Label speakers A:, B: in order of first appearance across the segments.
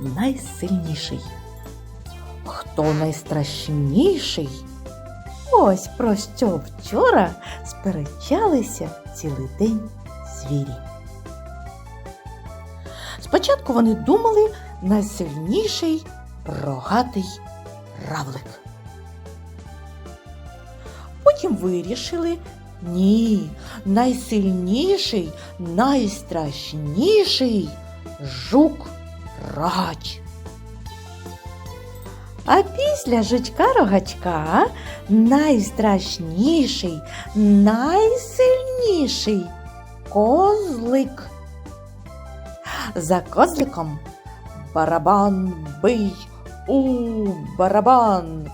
A: найсильніший. Хто найстрашніший? Ось про що вчора сперечалися цілий день звірі. Спочатку вони думали найсильніший рогатий равлик. Потім вирішили ні, найсильніший, найстрашніший жук рогач. А після жучка рогачка найстрашніший, найсильніший козлик. За козликом барабан бий у барабан,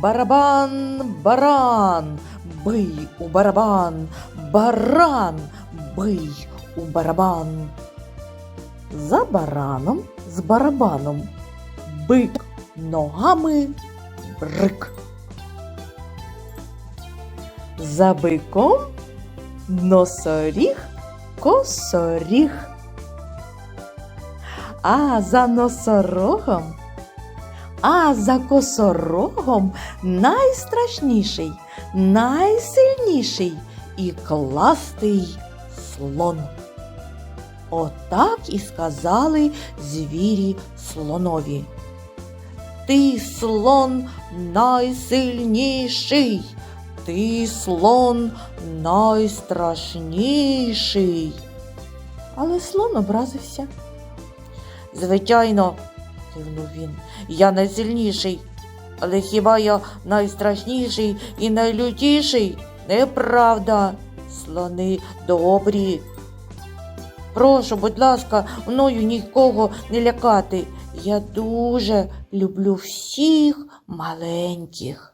A: барабан баран, бий у барабан, баран, бий у барабан. За бараном з барабаном бик ногами брик. За биком носоріг косоріг. А за носорогом, а за косорогом найстрашніший, найсильніший і кластий слон. Отак і сказали звірі слонові. Ти слон найсильніший, ти слон найстрашніший. Але слон образився. Звичайно, кивнув він, я найсильніший, але хіба я найстрашніший і найлютіший? Неправда, слони добрі. Прошу, будь ласка, мною нікого не лякати. Я дуже люблю всіх маленьких.